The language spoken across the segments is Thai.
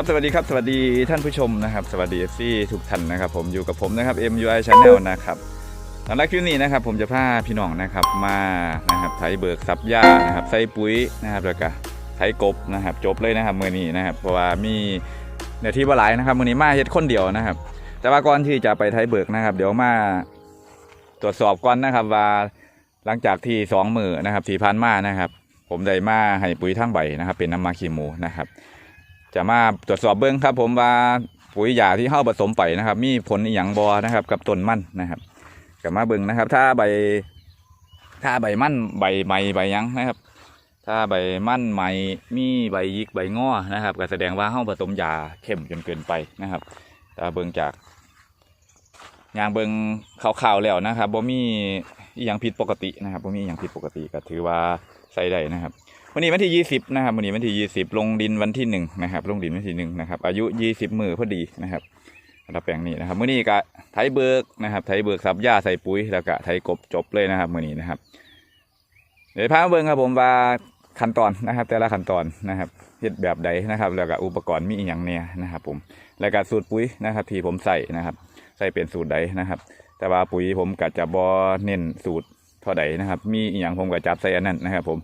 ครับสวัสดีครับสวัสดีท่านผู้ชมนะครับ สวัสดีเอฟซีทุกท่านนะครับ ผมอยู่กับผมนะครับ MUI Channel นะครับสำหรับคลิปนี้นะครับ ผมจะพาพี่น้องนะครับมานะครับไถเบิกซับหญ้านะครับใส่ปุ๋ยนะครับแล้วก็ไถกบนะครับ จบเลยนะครับมือนี้นะครับ เพราะว่ามีเนื้อที่บ่หลายนะครับมือนี้มาเฮ็ดคนเดียวนะครับ แต่ว่าก่อนที่จะไปไถเบิกนะครับ เดี๋ยวมาตรวจสอบก่อนนะครับว่าหลังจากที่สองมือนะครับที่ผ่านมานะครับ ผมได้มาให้ปุ๋ยทั้งใบนะครับ เป็นน้ำมาคีโมนะครับ จะมาตรวจสอบเบื้องครับ ผมว่าปุ๋ยยาที่เข้าผสมไปนะครับ มีผลอย่างบอนะครับ กับต้นมันนะครับกับมาเบิ่งนะครับ ถ้าใบ ถ้าใบมันใบใหม่ใบยังนะครับ ถ้าใบมันใหม่มีใบยิกใบง้อนะครับก็แสดงว่าเข้าผสมยาเข้มจนเกินไปนะครับถ้าเบิ่งจากยางเบิ่งขาวๆแล้วนะครับบ่มี อย่างผิดปกตินะครับบ่มีอย่างผิดปกติก็ถือว่าใส่ได้นะครับ วันนี้วันที่ 20 นะครับ วันนี้วันที่ 20 ลงดินวันที่1นะครับ ลงดินวันที่1นะครับ อายุ 20 มือพอดีนะครับสำหรับแปลงนี้นะครับ มื้อนี้ก็ไถเบิกนะครับ ไถเบิกสับหญ้าใส่ปุ๋ยแล้วก็ไถกบจบเลยนะครับมื้อนี้นะครับ เดี๋ยวพาเบิ่งครับผมว่าขั้นตอนนะครับ แต่ละขั้นตอนนะครับเฮ็ดแบบใดนะครับ แล้วก็อุปกรณ์มีอย่างเนี่ยนะครับ ผมแล้วก็สูตรปุ๋ยนะครับ ที่ผมใส่นะครับ ใส่เป็นสูตรใดนะครับ แต่ว่าปุ๋ยผมก็จะบ่เน้นสูตรเท่าใดนะครับ มีอย่างผมก็จับใส่อันนั้นนะครับ ผม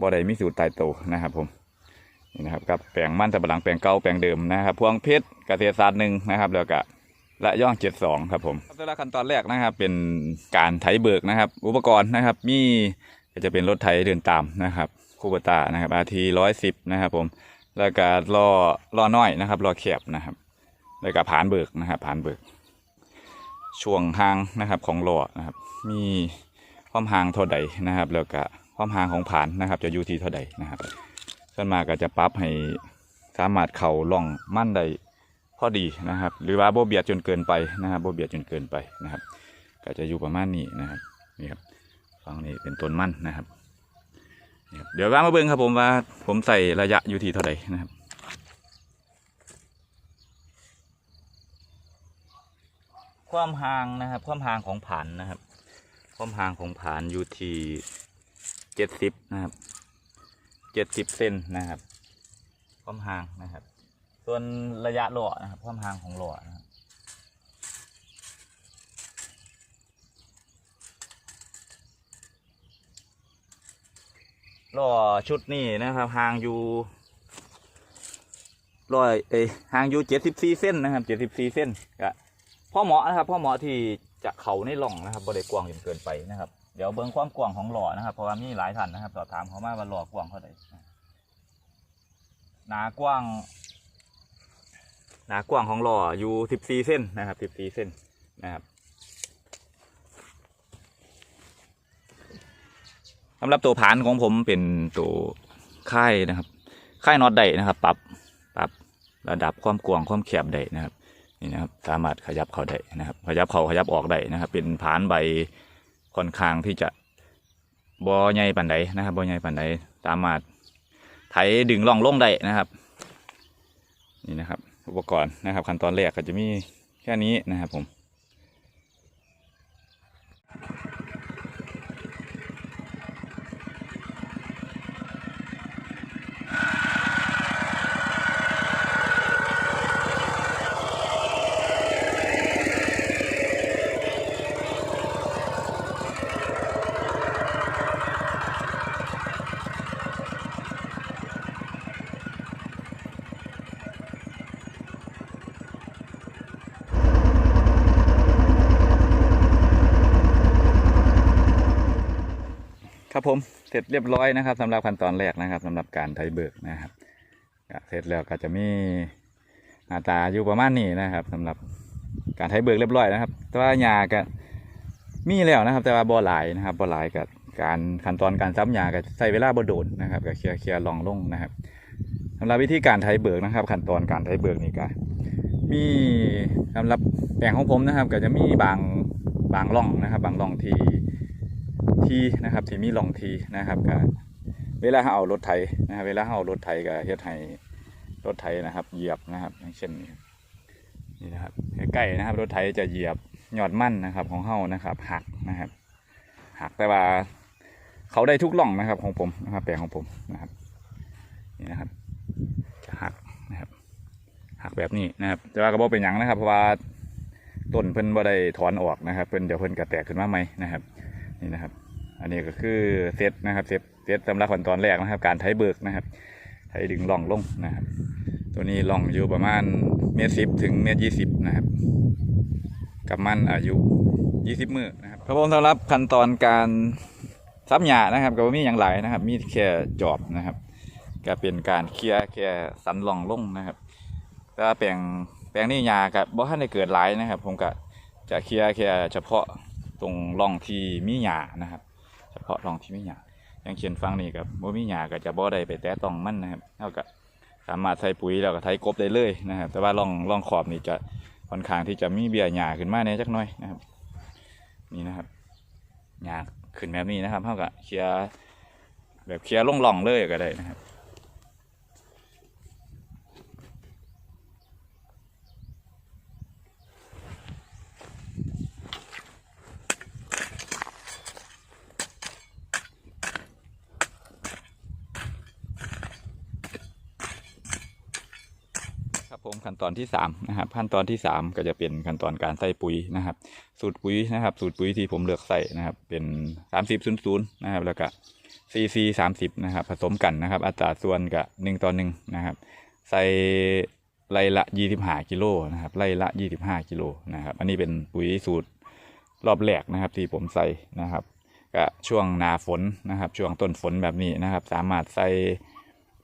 บ่ได้มีสูตรตายตัวนะครับ ผมนี่นะครับกับแปลงมั่นสับปะหลังแปลงเก่าแปลงเดิมนะครับพวงเพชรเกษตรศาสตร์หนึ่งนะครับ แล้วก็ละย่องเจ็ดสองครับผมแต่ละขั้นตอนแรกนะครับ เป็นการไถเบิกนะครับ อุปกรณ์นะครับ มีก็จะเป็นรถไถเดินตามนะครับคูบตานะครับอาทีร้อยสิบนะครับ ผมแล้วก็ล้อล้อน้อยนะครับล้อแคบนะครับ แล้วก็ผานเบิกนะครับผานเบิก ช่วงห่างนะครับของหล้อนะครับ มีความห่างเท่าใดนะครับ แล้วก็ความห่างของผานนะครับ จะอยู่ที่เท่าใดนะครับส่วนมากก็จะปรับให้สามารถเข่าล่องมั่นได้พอดีนะครับ หรือว่าโบเบียดจนเกินไปนะครับโบเบียดจนเกินไปนะครับ ก็จะอยู่ประมาณนี้นะครับนี่ครับฝั่งนี้เป็นต้นมั่นนะครับ เดี๋ยวว่ามาเบิ่งครับผมว่าผมใส่ระยะอยู่ที่เท่าใดนะครับ ความห่างนะครับ ความห่างของผานนะครับ ความห่างของผานอยู่ที่เจ็ดสิบนะครับเจ็ดสิบเซนนะครับ ความห่างนะครับ ส่วนระยะหล่อนะครับ ความห่างของหล่อนะครับหล่อชุดนี้นะครับห่างอยู่ร้อยเอ้ห่างอยู่เจ็ดสิบสี่เส้นนะครับเจ็ดสิบสี่เส้นก็ พ่อหมาะนะครับพ่อหมาะที่จะเขาในหล่องนะครับบริกว้างจนเกินไปนะครับเดี๋ยวเบิ้งความกว้างของหล่อนะครับเพราะว่ามีหลายท่านนะครับสอบถามเขามาว่าหล่อกว้างเท่าไหร่หนากว้าง หนากว้างของหล่ออยู่สิบสี่เส้นนะครับสิบสี่เส้นนะครับสำหรับตัวผานของผมเป็นตัวค่ายนะครับ ค่ายน็อตได้นะครับ ปรับปรับระดับความกว้างความแคบได้นะครับ นี่นะครับสามารถขยับเขาได้นะครับ ขยับเขาขยับออกได้นะครับ เป็นผานใบค่อนข้างที่จะบอใหญ่ปันไดนะครับบอใหญ่ปันไดสามารถไถดึงล่องลงได้นะครับ นี่นะครับ อุปกรณ์นะครับขั้นตอนแรกก็จะมีแค่นี้นะครับผม ผมเสร็จเรียบร้อยนะครับสำหรับขั้นตอนแรกนะครับสำหรับการไถเบิกนะครับเสร็จแล้วก็จะมีหน้าตาอยู่ประมาณนี้นะครับสำหรับการไถเบิกเรียบร้อยนะครับ แต่ว่าหญ้าก็มีแล้วนะครับ แต่ว่าบ่อหลายนะครับบ่อหลายกับการขั้นตอนการซับหญ้าก็ใช้เวลาบ่โดนนะครับก็เคลียร์เคลียร์ลองลงนะครับสำหรับวิธีการไถเบิกนะครับ ขั้นตอนการไถเบิกนี่ก็มีสำหรับแปลงของผมนะครับ ก็จะมีบางบางร่องนะครับ บางร่องที่ ทีนะครับที่มีหลองทีนะครับก็เวลาเราเอารถไถนะครับเวลาเราเอารถไถก็เฮ็ดให้รถไถนะครับเหยียบนะครับอย่างเช่นนี้นี่นะครับใกล้ๆนะครับ รถไถจะเหยียบยอดมั่นนะครับของเฮานะครับหักนะครับหักแต่ว่าเขาได้ทุกหล่องนะครับของผมนะครับแปลงของผมนะครับนี่นะครับจะหักนะครับหักแบบนี้นะครับ แต่ว่าก็บ่เป็นหยังนะครับ เพราะว่าต้นเพิ่นบ่ได้ถอนออกนะครับเพิ่นเดี๋ยวเพิ่นก็แตกขึ้นมาใหม่นะครับ นี่นะครับ อันนี้ก็คือเซตนะครับเซตเซตสำหรับขั้นตอนแรกนะครับ การไถเบิกนะครับไถดึงล่องลงนะครับ ตัวนี้ล่องอยู่ประมาณเมตรสิบถึงเมตรยี่สิบนะครับกับมันอายุยี่สิบมือนะครับครับผมสำหรับขั้นตอนการซับหญ้านะครับก็บ่มีอย่างหลายนะครับ มีแค่จอบนะครับก็เป็นการเคลียร์แค่สันหล่องลงนะครับแต่ว่าแปลงแปลงนี้หญ้ากับบ่ทันได้เกิดหลายนะครับ ผมก็จะเคลียร์แค่เฉพาะตรงร่องที่มีหญ้านะครับ เฉพาะรองที่ไม่หยาอย่างเช่นฟังนี่กับบ่มีหยาก็จะบ่ได้ไปแตะต้องมันนะครับเท่ากับสามารถใส่ปุ๋ยแล้วก็ไถกบได้เลยนะครับ แต่ว่ารองรองขอบนี่จะค่อนข้างที่จะมีเบี้ยหยาขึ้นมาแหน่จักหน่อยนะครับ นี่นะครับหยาขึ้นแบบนี้นะครับเท่ากับเคลียร์แบบเคลียร์ลงร่องเลยก็ได้นะครับ ขั้นตอนที่3นะครับขั้นตอนที่ 3 ก็จะเป็นขั้นตอนการใส่ปุ๋ยนะครับ สูตรปุ๋ยนะครับ สูตรปุ๋ยที่ผมเลือกใส่นะครับ เป็น30 0 0นะครับ แล้วก็ CC 30นะครับ ผสมกันนะครับ อัตราส่วนกับ1ต่อ1นะครับ ใส่ไร่ละ25กิโลนะครับไร่ละ 25กิโลนะครับ อันนี้เป็นปุ๋ยสูตรรอบแรกนะครับ ที่ผมใส่นะครับก็ช่วงหนาฝนนะครับ ช่วงต้นฝนแบบนี้นะครับ สามารถใส่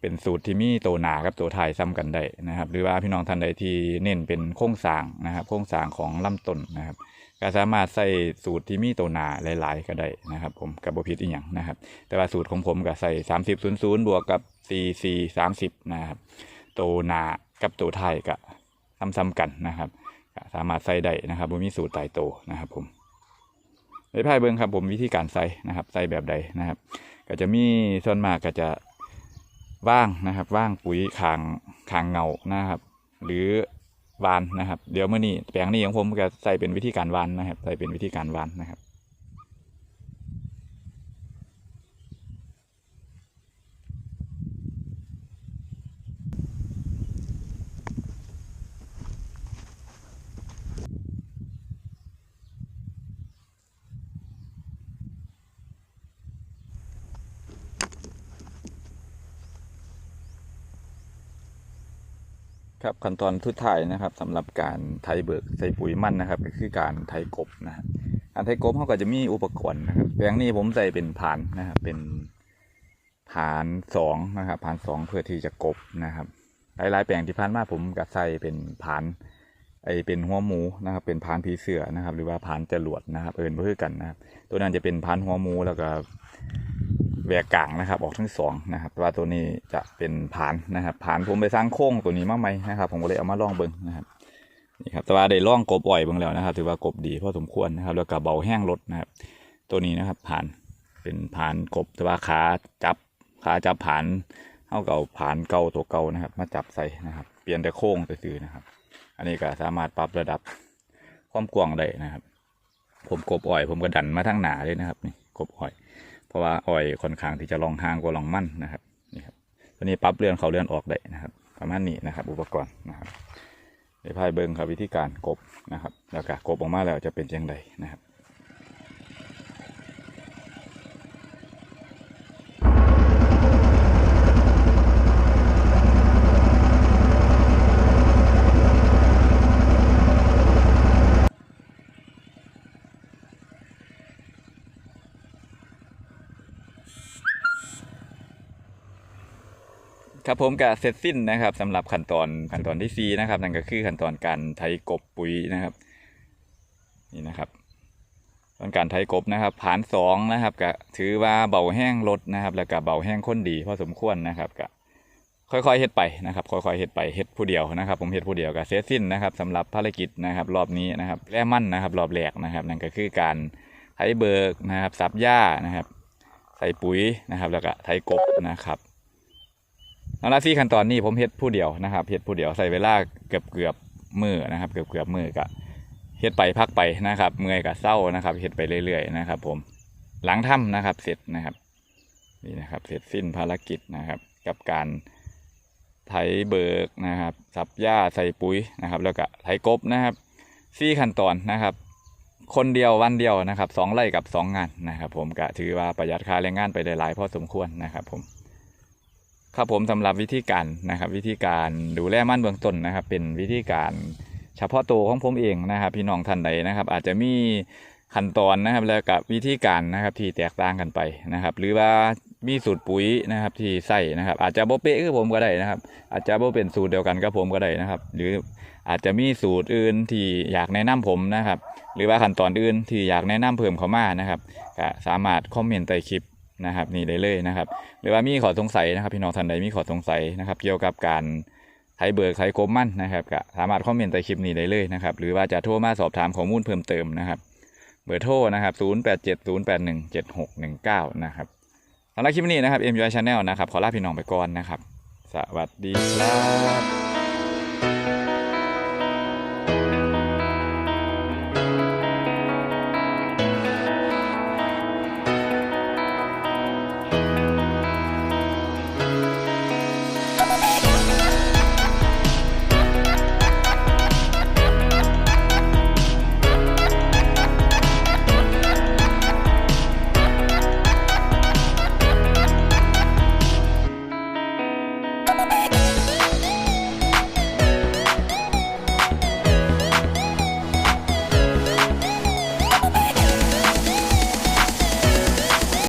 เป็นสูตรที่มีโตวหนากับตัวไทายซ้ำกันได้นะครับ หรือว่าพี่น้องท่านใดที่เน้นเป็นโครงสางนะครับ โครงสางของลำต้นนะครับก็สามารถใส่สูตรที่มีโตวหนาหลาย ๆ ก็ได้นะครับ ผมกับบพิษอีกอย่างนะครับ แต่ว่าสูตรของผมก็ใส่สามสิบศูนย์ศูนย์บวกกับสี่สี่สามสิบนะครับโตวหนากับตัวไทยก็ซ้ำๆกันนะครับก็สามารถใส่ได้นะครับบ่มีสูตรตายโตวนะครับ ผมในภายเบิ้งครับผมวิธีการใส่นะครับ ใส่แบบใดนะครับ ก็จะมีส่วนมากก็จะ ว่างนะครับว่างปุ๋ยคางคางเงานะครับ หรือวานนะครับ เดี๋ยวเมื่อนี้แปลงนี้ของผมก็ใส่เป็นวิธีการวานนะครับ ใส่เป็นวิธีการวานนะครับ ครับขั้นตอนทุดท้ายนะครับสำหรับการไถเบิกใส่ปุ๋ยมันนะครับ ก็คือการไถกบนะครับการไถกบเขาก็จะมีอุปกรณ์นะครับแปลงนี้ผมใส่เป็นผานนะครับ เป็นผานสองนะครับผานสองเพื่อที่จะกบนะครับ หลายๆแปลงที่ผ่านมาผมก็ใส่เป็นผานไอเป็นหัวหมูนะครับ เป็นผานผีเสือนะครับ หรือว่าผานจรวดนะครับเอินเพื่อกันนะครับ ตัวนั้นจะเป็นผานหัวหมูแล้วก็ แวกกลางนะครับ ออกทั้งสองนะครับต่ว่าตัวนี้จะเป็นผานนะครับผานผมไปสร้างโค้งตัวนี้มาใหม่นะครับ ผมก็เลยเอามาล่องเบิ้งนะครับนี่ครับแต่ว่าได้ล่องกบอ่อยเบิ้งแล้วนะครับ ถือว่ากบดีพอสมควรนะครับ แล้วก็เบาแห้งลดนะครับ ตัวนี้นะครับผานเป็นผานกบแต่ว่าขาจับขาจับผานเท่ากับเอาผานเก่าตัวเก่านะครับ มาจับใส่นะครับ เปลี่ยนแต่โค้งแต่ซื้อๆนะครับ อันนี้ก็สามารถปรับระดับความกว้างได้นะครับ ผมกบอ่อย ผมก็ดันมาทั้งหนาเลยนะครับนี่กบอ่อย เพราะว่าอ้อยค่อนข้างที่จะลองห่างกว่าลองมั่นนะครับนี่ครับตัวนี้ปรับเลื่อนเขาเลื่อนออกได้นะครับ ประมาณนี้นะครับ อุปกรณ์นะครับในพายเบิงครับวิธีการกบนะครับ แล้วก็กบออกมาแล้วจะเป็นยังไงนะครับ ครับผมก็เสร็จสิ้นนะครับสำหรับขั้นตอนขั้นตอนที่4นะครับ นั่นก็คือขั้นตอนการไถกบปุ๋ยนะครับ นี่นะครับตอนการไถกบนะครับ ผ่านสองนะครับก็ถือว่าเบาแห้งลดนะครับ แล้วก็เบาแห้งข้นดีพอสมควรนะครับก็ค่อยๆเฮ็ดไปนะครับ ค่อยๆเฮ็ดไปเฮ็ดผู้เดียวนะครับ ผมเฮ็ดผู้เดียวก็เสร็จสิ้นนะครับสำหรับภารกิจนะครับ รอบนี้นะครับแร่มั่นนะครับ รอบแรกนะครับ นั่นก็คือการไถเบิกนะครับสับหญ้านะครับ ใส่ปุ๋ยนะครับ แล้วก็ไถกบนะครับ เอาละสี่ขั้นตอนนี้ผมเฮ็ดผู้เดียวนะครับเฮ็ดผู้เดียวใส่เวลาเกือบเกือบมือนะครับเกือบเกือบมือกะเฮ็ดไปพักไปนะครับเมื่อยกะเศร้านะครับเฮ็ดไปเรื่อยๆนะครับ ผมหลังถ้ำนะครับ เสร็จนะครับนี่นะครับเสร็จสิ้นภารกิจนะครับ กับการไถเบิกนะครับสับหญ้าใส่ปุ๋ยนะครับ แล้วก็ไถกบนะครับสี่ขั้นตอนนะครับ คนเดียววันเดียวนะครับสองไร่กับสองงานนะครับ ผมก็ถือว่าประหยัดค่าแรงงานไปได้หลายพอสมควรนะครับ ผม ครับผมสำหรับวิธีการนะครับ วิธีการดูแลมันเบื้องต้นนะครับ เป็นวิธีการเฉพาะตัวของผมเองนะครับ พี่น้องท่านใดนะครับ อาจจะมีขั้นตอนนะครับแล้วกับวิธีการนะครับที่แตกต่างกันไปนะครับ หรือว่ามีสูตรปุ๋ยนะครับที่ใส่นะครับ อาจจะโบเป๊ะคือผมก็ได้นะครับ อาจจะโบเป็นสูตรเดียวกันกับผมก็ได้นะครับ หรืออาจจะมีสูตรอื่นที่อยากแนะนำผมนะครับ หรือว่าขั้นตอนอื่นที่อยากแนะนำเพิ่มเข้ามานะครับสามารถคอมเมนต์ใต้คลิป นะครับนี่ได้เลยนะครับ หรือว่ามีขอสงสัยนะครับพี่น้องท่านใดมีขอสงสัยนะครับ เกี่ยวกับการไทยเบิกไทยกรมมั่นนะครับก็สามารถคอมเมนต์ใต้คลิปนี้ได้เลยนะครับ หรือว่าจะโทรมาสอบถามข้อมูลเพิ่มเติมนะครับ เบอร์โทรนะครับ 0870817619 นะครับสำหรับคลิปนี้นะครับ MUI Channel นะครับ ขอลาพี่น้องไปก่อนนะครับ สวัสดีครับ